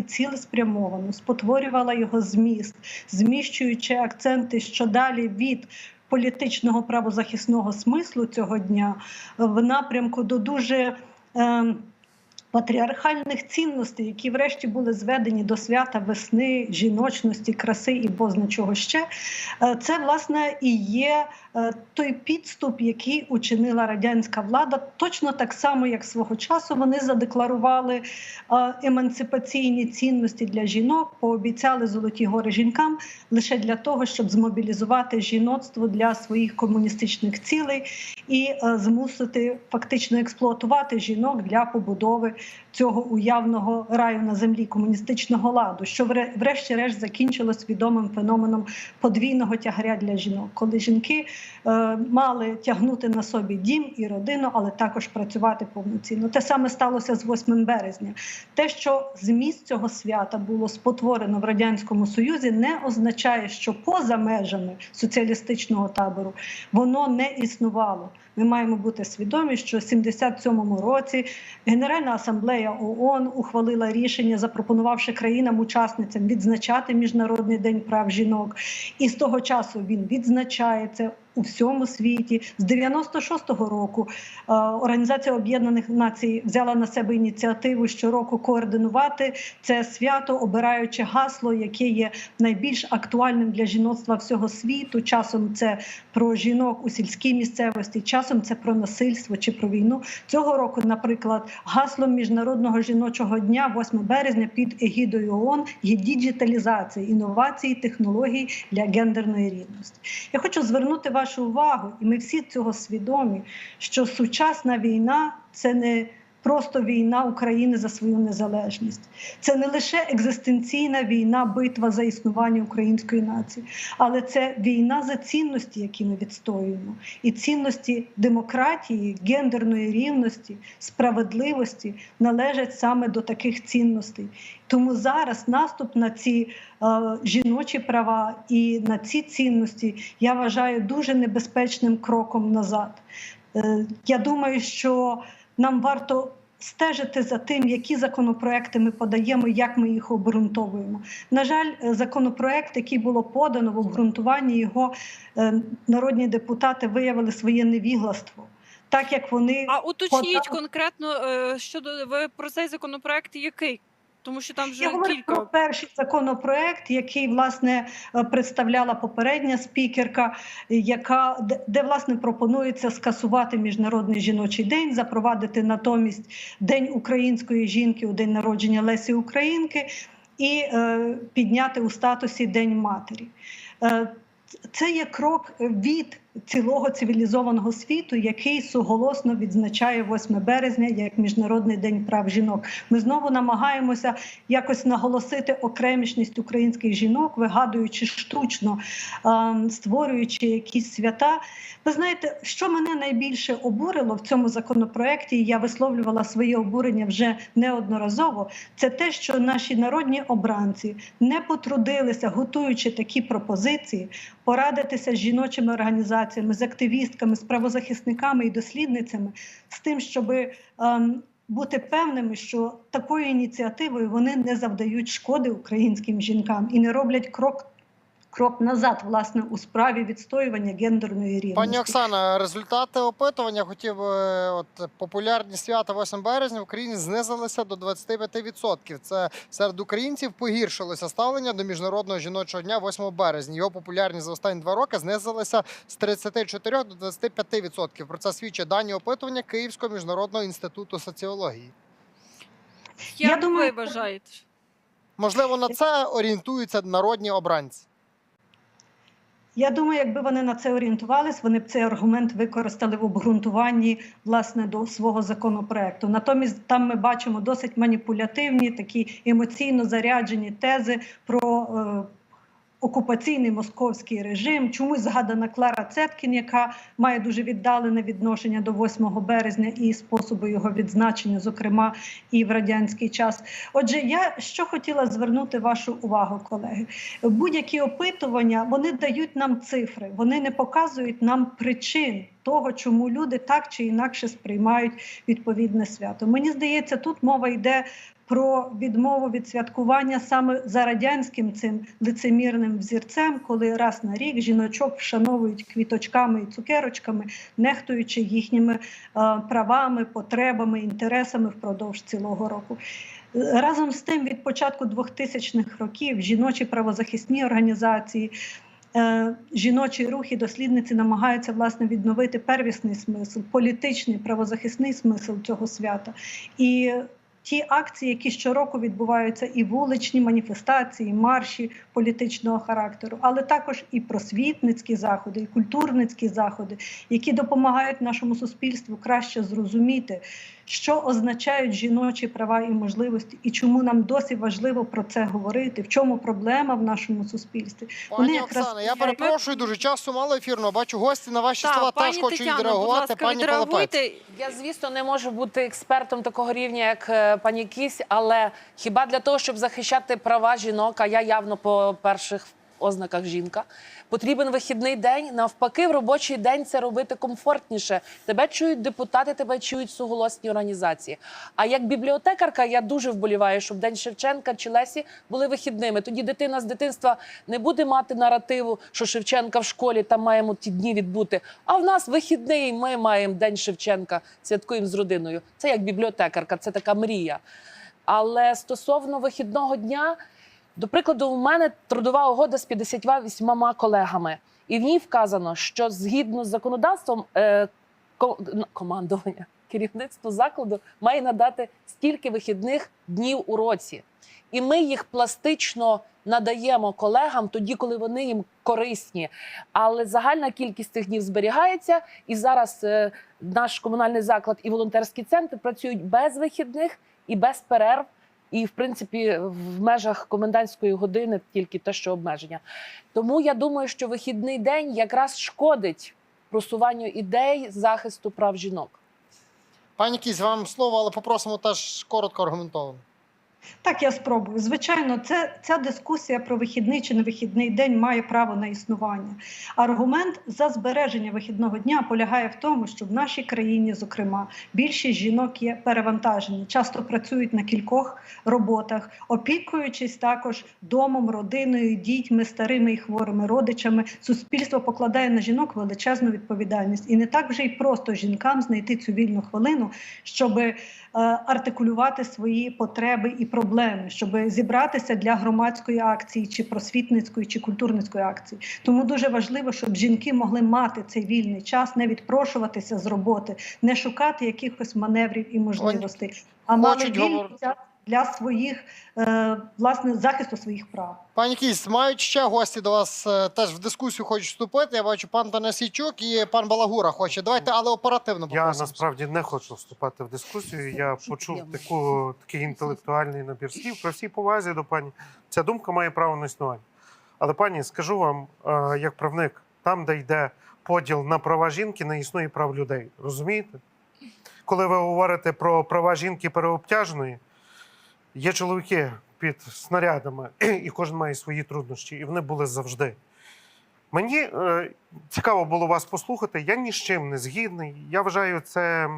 і цілеспрямовано спотворювала його зміст, зміщуючи акценти що далі від політичного правозахисного смислу цього дня в напрямку до дуже. Е, Патріархальних цінностей, які врешті були зведені до свята весни, жіночності, краси і бозна чого ще, Е, це власне і є е, той підступ, який учинила радянська влада, точно так само, як свого часу вони задекларували е, емансипаційні цінності для жінок, пообіцяли золоті гори жінкам лише для того, щоб змобілізувати жіноцтво для своїх комуністичних цілей і змусити фактично експлуатувати жінок для побудови цього уявного раю на землі комуністичного ладу, що вре- врешті-решт закінчилось відомим феноменом подвійного тягаря для жінок, коли жінки е, мали тягнути на собі дім і родину, але також працювати повноцінно. Те саме сталося з 8 березня. Те, що зміст цього свята було спотворено в радянському союзі, не означає, що поза межами соціалістичного табору воно не існувало. Ми маємо бути свідомі, що в 77-му році Генеральна асамблея ООН ухвалила рішення, запропонувавши країнам-учасницям відзначати Міжнародний день прав жінок, і з того часу він відзначається у всьому світі. З 96-го року е, Організація Об'єднаних Націй взяла на себе ініціативу щороку координувати це свято, обираючи гасло, яке є найбільш актуальним для жіноцтва всього світу. Часом це про жінок у сільській місцевості, часом це про насильство чи про війну. Цього року, наприклад, гаслом міжнародного жіночого дня, 8 березня, під егідою ООН є діджиталізація, інновації, технологій для гендерної рівності. Я хочу звернути вашу увагу, і ми всі цього свідомі, що сучасна війна це не просто війна України за свою незалежність, це не лише екзистенційна війна, битва за існування української нації, але це війна за цінності, які ми відстоюємо, і цінності демократії, гендерної рівності, справедливості належать саме до таких цінностей. Тому зараз наступ на ці е, жіночі права і на ці цінності я вважаю дуже небезпечним кроком назад. Е, я думаю, що нам варто стежити за тим, які законопроекти ми подаємо, як ми їх обґрунтовуємо. На жаль, е, законопроект, який було подано в обґрунтуванні, його е, народні депутати виявили своє невігластво. Так як вони А уточніть подали- конкретно е, щодо ви про цей законопроект, який? Тому що там вже Я говорю кілька. про перший законопроект, який власне е, представляла попередня спікерка, яка де, де власне пропонується скасувати міжнародний жіночий день, запровадити натомість День української жінки у день народження Лесі Українки і е, підняти у статусі День матері. Е, це є крок від цілого цивілізованого світу, який суголосно відзначає 8 березня як міжнародний день прав жінок. Ми знову намагаємося якось наголосити окремішність українських жінок, вигадуючи штучно, ем, створюючи якісь свята. Ви знаєте, що мене найбільше обурило в цьому законопроекті, і я висловлювала своє обурення вже неодноразово. Це те, що наші народні обранці не потрудилися, готуючи такі пропозиції, порадитися з жіночими організаціями, з активістками, з правозахисниками і дослідницями, з тим, щоб ем, бути певними, що такою ініціативою вони не завдають шкоди українським жінкам і не роблять крок. Крок назад, власне, у справі відстоювання гендерної рівності. Пані Оксана, результати опитування хотів от популярні свята 8 березня в Україні знизилися до 25%. Це серед українців погіршилося ставлення до міжнародного жіночого дня 8 березня. Його популярність за останні два роки знизилася з 34 до 25%. Про це свідчать дані опитування Київського міжнародного інституту соціології. Як Я думаю, ви вважаєте? Можливо, на це орієнтуються народні обранці. Я думаю, якби вони на це орієнтувались, вони б цей аргумент використали в обґрунтуванні власне до свого законопроекту. Натомість там ми бачимо досить маніпулятивні, такі емоційно заряджені тези про. Окупаційний московський режим, чомусь згадана Клара Цеткін, яка має дуже віддалене відношення до 8 березня і способу його відзначення, зокрема і в радянський час. Отже, я що хотіла звернути вашу увагу, колеги. Будь-які опитування вони дають нам цифри, вони не показують нам причин того, чому люди так чи інакше сприймають відповідне свято. Мені здається, тут мова йде про відмову від святкування саме за радянським цим лицемірним взірцем, коли раз на рік жіночок вшановують квіточками і цукерочками, нехтуючи їхніми е, правами, потребами, інтересами впродовж цілого року. Разом з тим, від початку 2000-х років жіночі правозахисні організації. Е, Жіночі рухи дослідниці намагаються власне відновити первісний смисл, політичний правозахисний смисл цього свята. І ті акції, які щороку відбуваються, і вуличні маніфестації, марші політичного характеру, але також і просвітницькі заходи, і культурницькі заходи, які допомагають нашому суспільству краще зрозуміти, що означають жіночі права і можливості, і чому нам досі важливо про це говорити, в чому проблема в нашому суспільстві. Вони Пані якраз Оксана, я перепрошую дуже часу мало ефірного. Бачу гості на ваші слова теж хочуть відреагувати. Пані відреагуйте. Я, звісно, не можу бути експертом такого рівня, як е, пані Кісь, але хіба для того, щоб захищати права жінок, а я явно по перших ознаках жінка, потрібен вихідний день. Навпаки, в робочий день це робити комфортніше. Тебе чують депутати, тебе чують суголосні організації. А як бібліотекарка, я дуже вболіваю, щоб День Шевченка чи Лесі були вихідними. Тоді дитина з дитинства не буде мати наративу, що Шевченка в школі там маємо ті дні відбути. А в нас вихідний, ми маємо День Шевченка, святкуємо з родиною. Це як бібліотекарка, це така мрія. Але стосовно вихідного дня, до прикладу, у мене трудова угода з 58 колегами, і в ній вказано, що згідно з законодавством е, ко- командування, керівництво закладу має надати стільки вихідних днів у році. І ми їх пластично надаємо колегам тоді, коли вони їм корисні. Але загальна кількість цих днів зберігається, і зараз е, наш комунальний заклад і волонтерський центр працюють без вихідних і без перерв. І, в принципі, в межах комендантської години тільки те, що обмеження. Тому я думаю, що вихідний день якраз шкодить просуванню ідей захисту прав жінок. Пані Кісь, вам слово, але попросимо теж коротко аргументовано. Так, я спробую. Звичайно, це ця дискусія про вихідний чи невихідний день має право на існування. Аргумент за збереження вихідного дня полягає в тому, що в нашій країні, зокрема, більшість жінок є перевантажені, часто працюють на кількох роботах, опікуючись також домом, родиною, дітьми, старими і хворими родичами. Суспільство покладає на жінок величезну відповідальність, і не так вже й просто жінкам знайти цю вільну хвилину, щоби е, артикулювати свої потреби і проблеми, щоб зібратися для громадської акції, чи просвітницької, чи культурницької акції. Тому дуже важливо, щоб жінки могли мати цей вільний час, не відпрошуватися з роботи, не шукати якихось маневрів і можливостей, а мали вільний час для своїх е, власне захисту своїх прав. Пані Кісь, мають ще гості до вас е, теж в дискусію хочуть вступити. Я бачу пан Танасійчук і пан Балагура хоче. Давайте, але оперативно Я попросимо. насправді не хочу вступати в дискусію. Я почув таку такий інтелектуальний набір слів. При всій повазі до пані ця думка має право на існування. Але пані, скажу вам, е, як правник, там, де йде поділ на права жінки, не існує прав людей. Розумієте? Коли ви говорите про права жінки переобтяженої, є чоловіки під снарядами, і кожен має свої труднощі, і вони були завжди. Мені е, цікаво було вас послухати. Я ні з чим не згідний. Я вважаю це,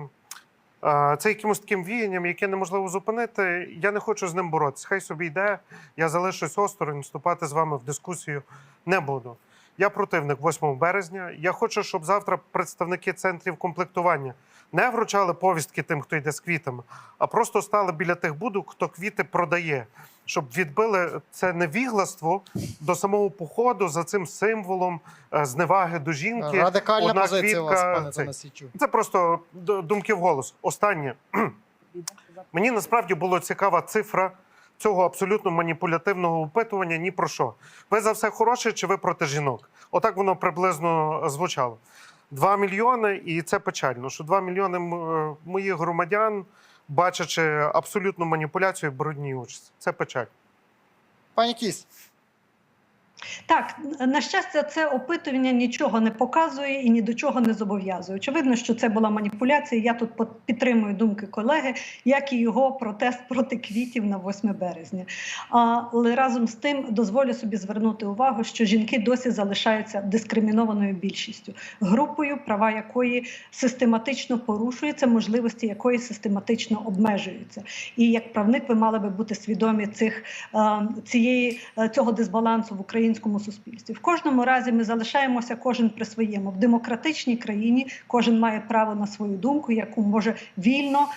е, це якимось таким віянням, яке неможливо зупинити. Я не хочу з ним боротися. Хай собі йде. Я залишусь осторонь, вступати з вами в дискусію не буду. Я противник 8 березня. Я хочу, щоб завтра представники центрів комплектування не вручали повістки тим, хто йде з квітами, а просто стали біля тих будок, хто квіти продає, щоб відбили це невігластво до самого походу за цим символом е, зневаги до жінки. Радикальна одна позиція у вас, пане цей. Це просто думки в голос. Останнє. Мені насправді була цікава цифра цього абсолютно маніпулятивного опитування ні про що. Ви за все хороше чи ви проти жінок? Отак воно приблизно звучало. Два мільйони, і це печально, що два мільйони е, моїх громадян, бачачи абсолютну маніпуляцію, брудні участь. Це печаль. Пані Кісь, Так, на щастя, це опитування нічого не показує і ні до чого не зобов'язує. Очевидно, що це була маніпуляція. Я тут підтримую думки колеги, як і його протест проти квітів на 8 березня. Але разом з тим дозволю собі звернути увагу, що жінки досі залишаються дискримінованою більшістю, групою, права якої систематично порушуються, можливості якої систематично обмежуються. І як правник, ви мали би бути свідомі цих е, цієї е, цього дисбалансу в українському суспільстві. В кожному разі ми залишаємося кожен при своєму. В демократичній країні кожен має право на свою думку, яку може вільно.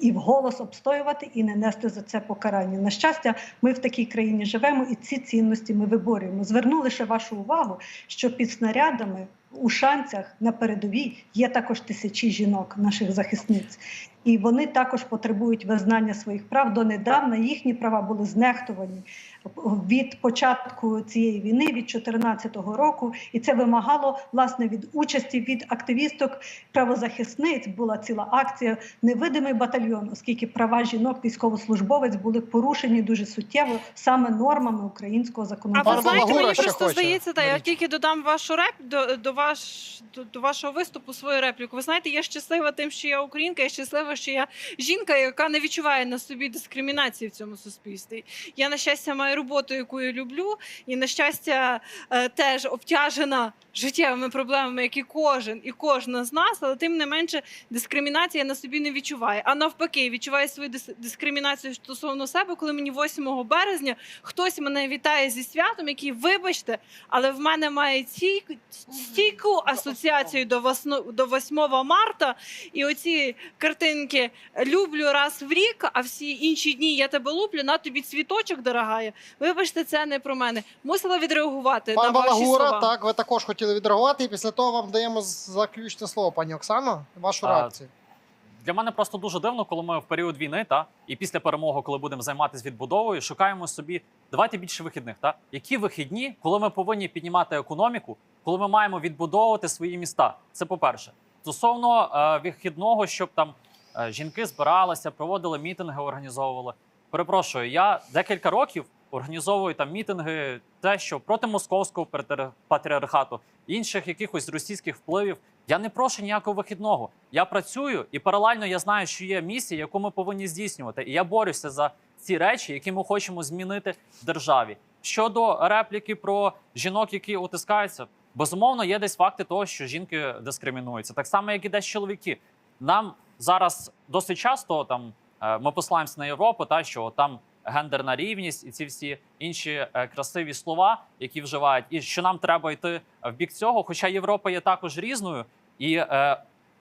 І вголос обстоювати і не нести за це покарання. На щастя, ми в такій країні живемо, і ці цінності ми виборюємо. Зверну лише вашу увагу, що під снарядами у шанцях на передовій є також тисячі жінок, наших захисниць, і вони також потребують визнання своїх прав. Донедавна їхні права були знехтувані від початку цієї війни, від 2014 року, і це вимагало власне від участі від активісток правозахисниць. Була ціла акція Невидимий батальйон, оскільки права жінок, військовослужбовець були порушені дуже суттєво саме нормами українського А законодавства. ви знаєте, мені просто здається, та я тільки додам вашу реп до, до ваш до, до вашого виступу свою репліку. Ви знаєте, я щаслива тим, що я українка, я щаслива, що я жінка, яка не відчуває на собі дискримінації в цьому суспільстві. Я на щастя маю роботу, яку я люблю, і на щастя е, теж обтяжена життєвими проблемами, як і кожен і кожна з нас, але тим не менше дискримінація на собі не відчуває. А навпаки, відчуває свою дискримінацію стосовно себе, коли мені 8 березня хтось мене вітає зі святом, який, вибачте, але в мене має стійку асоціацію до, до 8 марта. І оці картинки люблю раз в рік, а всі інші дні я тебе люблю, на тобі цвіточок дорогая. Вибачте, це не про мене. Мусила відреагувати Пан на ваші Балагура, слова. так, ви також хотіли відреагувати, і після того вам даємо заключне слово, пані Оксано. Вашу А, реакцію. Для мене просто дуже дивно, коли ми в період війни, та і після перемоги, коли будемо займатися відбудовою, шукаємо собі давайте більше вихідних. Та які вихідні, коли ми повинні піднімати економіку, коли ми маємо відбудовувати свої міста. Це по-перше. Стосовно е, вихідного, щоб там е, жінки збиралися, проводили мітинги, організовували. Перепрошую, я декілька років організовую там мітинги, те, що проти московського патріархату, інших якихось російських впливів. Я не прошу ніякого вихідного. Я працюю і паралельно я знаю, що є місія, яку ми повинні здійснювати. І я борюся за ці речі, які ми хочемо змінити в державі. Щодо репліки про жінок, які утискаються, безумовно, є десь факти того, що жінки дискримінуються, так само, як і десь чоловіки. Нам зараз досить часто там е, ми посилаємося на Європу, та що там гендерна рівність і ці всі інші е, красиві слова, які вживають, і що нам треба йти в бік цього. Хоча Європа є також різною, і е,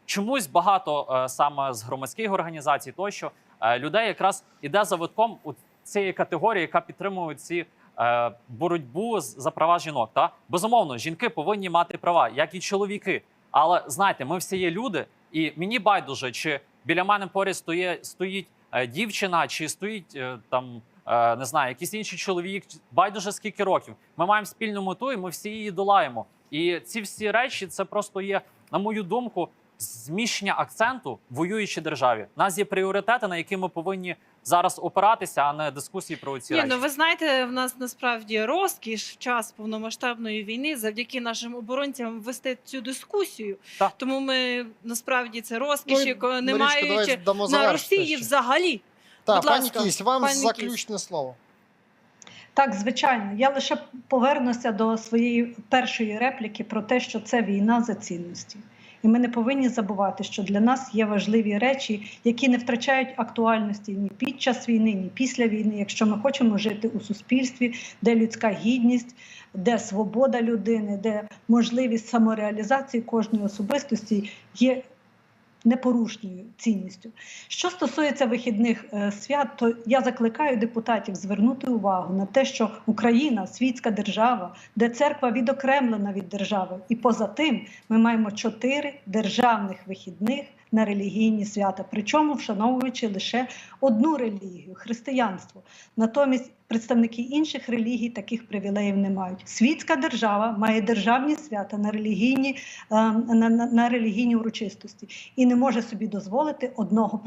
чомусь багато е, саме з громадських організацій, тощо е, людей якраз іде за витком у цієї категорії, яка підтримує ці. е, Боротьбу за права жінок, та безумовно, жінки повинні мати права, як і чоловіки. Але знаєте, ми всі є люди, і мені байдуже, чи біля мене поряд стоїть дівчина, чи стоїть е, там е, не знаю, якийсь інший чоловік. Байдуже скільки років. Ми маємо спільну мету, і ми всі її долаємо. І ці всі речі це просто є, на мою думку, зміщення акценту в воюючій державі. У нас є пріоритети, на які ми повинні зараз опиратися, а не дискусії про ці Ні, речі. ну ви знаєте, в нас насправді розкіш в час повномасштабної війни завдяки нашим оборонцям вести цю дискусію. Так. Тому ми насправді це розкіш, Ну, якої не маючи дамо на завершити Росії ще. взагалі. Так, будь пані ласка, Кість, вам пані Кість. заключне слово. Так, звичайно, я лише повернуся до своєї першої репліки про те, що це війна за цінності. І ми не повинні забувати, що для нас є важливі речі, які не втрачають актуальності ні під час війни, ні після війни, якщо ми хочемо жити у суспільстві, де людська гідність, де свобода людини, де можливість самореалізації кожної особистості є непорушною цінністю. Що стосується вихідних е, свят, то я закликаю депутатів звернути увагу на те, що Україна світська держава, де церква відокремлена від держави, і поза тим ми маємо чотири державних вихідних на релігійні свята, причому вшановуючи лише одну релігію християнство. Натомість представники інших релігій таких привілеїв не мають. Світська держава має державні свята на релігійні, е, на, на, на релігійні урочистості і не може собі дозволити одного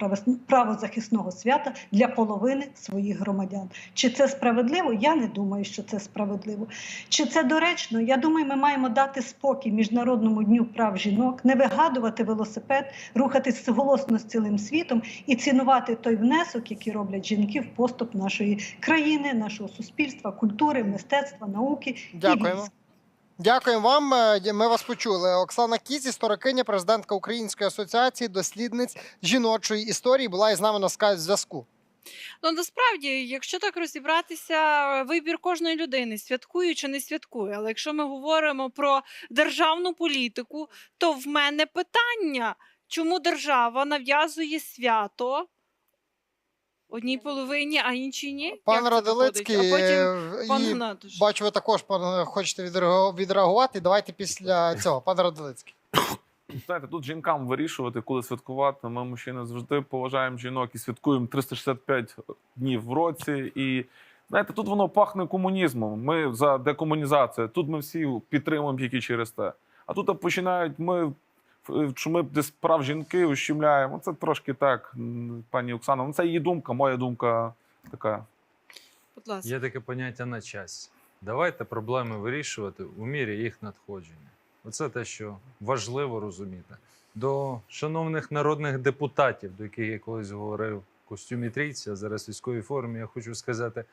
правозахисного свята для половини своїх громадян. Чи це справедливо? Я не думаю, що це справедливо. Чи це доречно? Я думаю, ми маємо дати спокій міжнародному дню прав жінок, не вигадувати велосипед, рухатись голосно з цілим світом і цінувати той внесок, який роблять жінки в поступ нашої країни, нашого суспільства, культури, мистецтва, науки Дякуємо. Дякуємо вам. Е, Ми вас почули. Оксана Кіць, історикиня, президентка Української асоціації дослідниць жіночої історії, була із нами на зв'язку. Ну насправді, якщо так розібратися, вибір кожної людини святкує чи не святкує. Але якщо ми говоримо про державну політику, то в мене питання, чому держава нав'язує свято одній половині, а іншій ні? Пан Як це виходить? Радилицький, а потім е, пан і Гнатуш. бачу, ви також пан, хочете відреагу- відреагувати. Давайте після цього. Пан Радилицький. Знаєте, тут жінкам вирішувати, коли святкувати. Ми, мужчини, завжди поважаємо жінок і святкуємо 365 днів в році. І знаєте, тут воно пахне комунізмом. Ми за декомунізацію. Тут ми всі підтримуємо тільки через те. А тут починають ми. Е, Що ми десь прав жінки ущемляємо. Це трошки так, пані Оксана. Ну, це її думка, моя думка така. Будь ласка. Є таке поняття на часі. Давайте проблеми вирішувати у мірі їх надходження. Оце те, що важливо розуміти. До шановних народних депутатів, до яких я колись говорив костюмі трійці, а зараз військовій формі, я хочу сказати: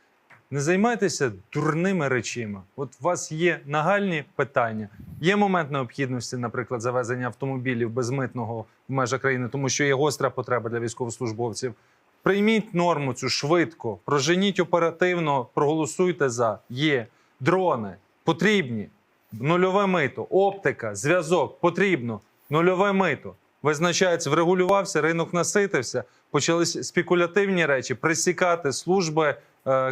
не займайтеся дурними речима. От у вас є нагальні питання. Є момент необхідності, наприклад, завезення автомобілів безмитного в межах країни, тому що є гостра потреба для військовослужбовців. Прийміть норму цю швидко, проженіть оперативно, проголосуйте за. Є дрони потрібні, нульове мито, оптика, зв'язок потрібно, нульове мито. Визначається, врегулювався, ринок наситився, почалися спекулятивні речі, присікати служби,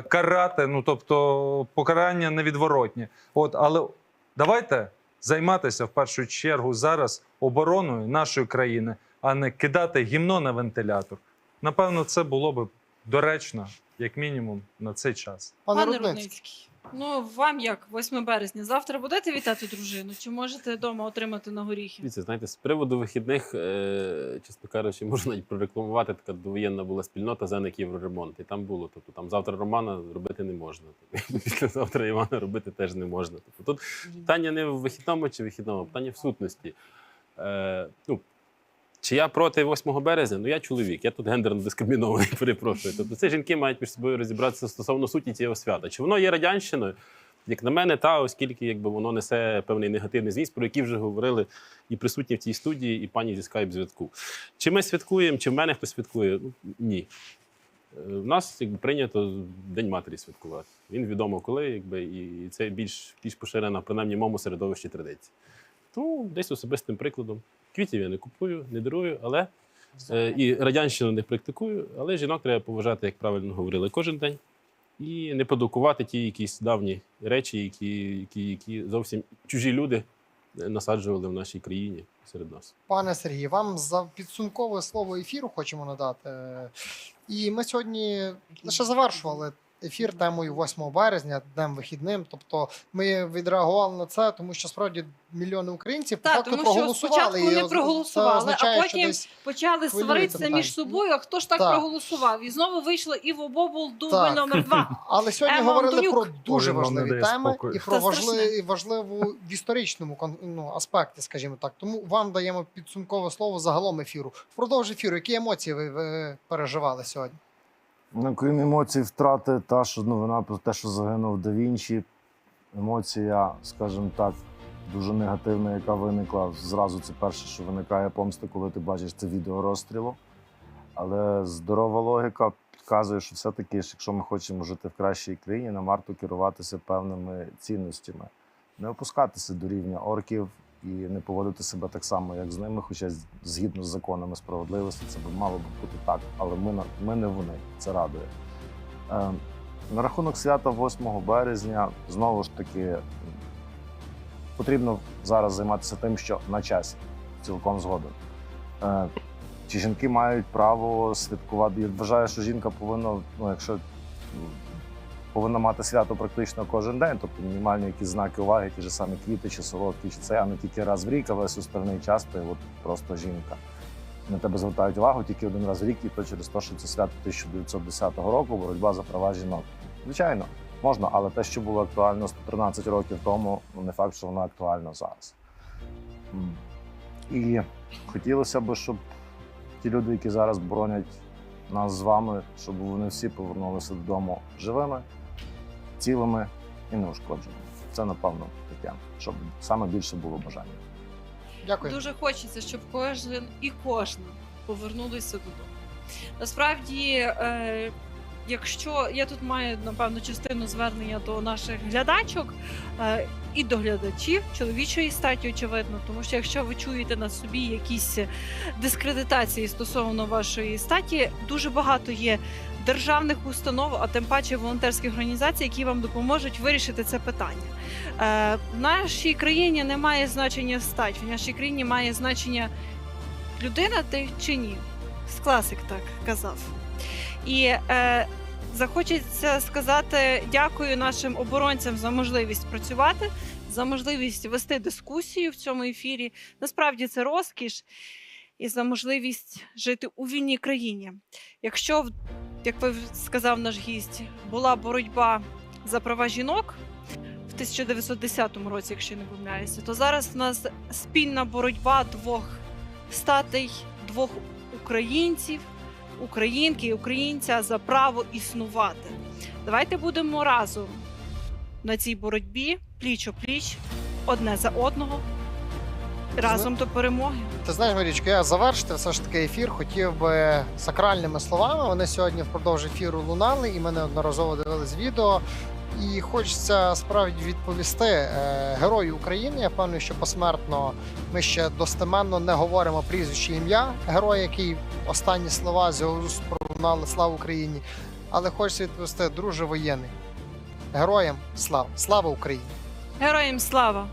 карати, ну тобто покарання невідворотні. От, але давайте займатися в першу чергу зараз обороною нашої країни, а не кидати гімно на вентилятор. Напевно, це було би доречно, як мінімум, на цей час. Пане Пане Рудницький. Ну вам як 8 березня? Завтра будете вітати дружину? Чи можете вдома отримати на горіхи? Дивіться, знаєте, з приводу вихідних, е, чесно кажучи, можна навіть прорекламувати. Така довоєнна була спільнота Зеник Євроремонт. І там було. Тобто там завтра Романа робити не можна. Післязавтра Івана робити теж не можна. Тобто тут питання не в вихідному чи вихідному, питання в сутності. Е, ну, чи я проти 8 березня? Ну я чоловік, я тут гендерно дискримінований, перепрошую. Тобто це жінки мають між собою розібратися стосовно суті цього свята. Чи воно є радянщиною? Як на мене, та, оскільки якби воно несе певний негативний зміст, про який вже говорили і присутні в цій студії, і пані зі скайп зв'язку. Чи ми святкуємо, чи в мене хтось святкує? Ну, ні. Е, У нас якби прийнято День матері святкувати. Він відомо коли, якби, і це більш, більш поширена, принаймні, в моєму середовищі традиція. Тому десь особистим прикладом. Квітів я не купую, не дарую, але е, і радянщину не практикую, але жінок треба поважати, як правильно говорили, кожен день. І не продукувати ті якісь давні речі, які, які, які зовсім чужі люди е, насаджували в нашій країні серед нас. Пане Сергій, вам за підсумкове слово ефіру хочемо надати. І ми сьогодні лише завершували ефір темою 8 березня, днем вихідним. Тобто ми відреагували на це, тому що справді мільйони українців по Так, факту тому що проголосували. спочатку і це проголосували, означає, а що потім десь Почали Хвилюється сваритися питання. між собою. А хто ж так Так. проголосував? І знову вийшло Іво Бобул дубль Так. номер два. Але сьогодні Ема говорили Антонюк. про дуже не важливі дає теми спокою. і про Та важливі, страшне. і важливу в історичному кон- ну, аспекті, скажімо так. Тому вам даємо підсумкове слово загалом ефіру. Впродовж ефіру, які емоції ви, ви переживали сьогодні? Ну, крім емоцій втрати, та що новина про те, що загинув Да Вінчі, емоція, скажімо так, дуже негативна, яка виникла. Зразу це перше, що виникає помста, коли ти бачиш це відео розстрілу. Але здорова логіка підказує, що все-таки, якщо ми хочемо жити в кращій країні, нам варто керуватися певними цінностями, не опускатися до рівня орків і не поводити себе так само, як з ними, хоча згідно з законами справедливості це б мало б бути так. Але ми, ми не вони. Це радує. Е, на рахунок свята 8 березня, знову ж таки, потрібно зараз займатися тим, що на часі, цілком згоден. Е, Чи жінки мають право святкувати? Я вважаю, що жінка повинна, ну якщо повинна мати свято практично кожен день, тобто мінімальні якісь знаки уваги, ті ж самі квіти чи солодкі, чи це, а не тільки раз в рік, а весь остальний час ти от просто жінка. На тебе звертають увагу тільки один раз в рік, і то через те, що це свято 1910 року, боротьба за права жінок. Звичайно, можна, але те, що було актуально 113 років тому, ну не факт, що воно актуально зараз. І хотілося б, щоб ті люди, які зараз боронять нас з вами, щоб вони всі повернулися додому живими, цілими і неушкодженими. Це напевно таке, щоб саме більше було бажання. Дякую. Дуже хочеться, щоб кожен і кожна повернулися додому. Насправді, е, якщо я тут маю напевно частину звернення до наших глядачок е, і до глядачів чоловічої статі, очевидно, тому що якщо ви чуєте на собі якісь дискредитації стосовно вашої статі, дуже багато є. Державних установ, а тим паче волонтерських організацій, які вам допоможуть вирішити це питання. Е, в нашій країні немає значення стать, в нашій країні має значення людина ти чи ні. Класик так казав. І е, захочеться сказати дякую нашим оборонцям за можливість працювати, за можливість вести дискусію в цьому ефірі. Насправді це розкіш і за можливість жити у вільній країні. Якщо, як ви сказав наш гість, була боротьба за права жінок в 1910 році, якщо не помиляюся, то зараз в нас спільна боротьба двох статей, двох українців, українки і українця за право існувати. Давайте будемо разом на цій боротьбі, пліч о пліч, одне за одного, разом до перемоги. Ти знаєш, Марічко, я завершити все ж таки ефір хотів би сакральними словами. Вони сьогодні впродовж ефіру лунали, і ми неодноразово дивились відео. І хочеться справді відповісти е, герою України. Я певний, що посмертно ми ще достеменно не говоримо прізвище ім'я героя, який останні слова з його пролунали слава Україні. Але хочеться відповісти, друже воєнний. Героям слава! Слава Україні! Героям слава!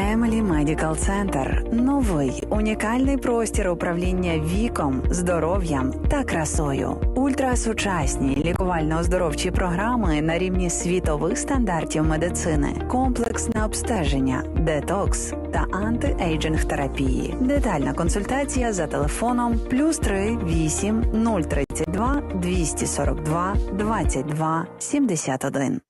Емелі Медікал Центр новий унікальний простір управління віком, здоров'ям та красою. Ультрасучасні лікувально-оздоровчі програми на рівні світових стандартів медицини, комплексне обстеження, детокс та антиейджинг терапії. Детальна консультація за телефоном плюс 3 8 032 242 22 71.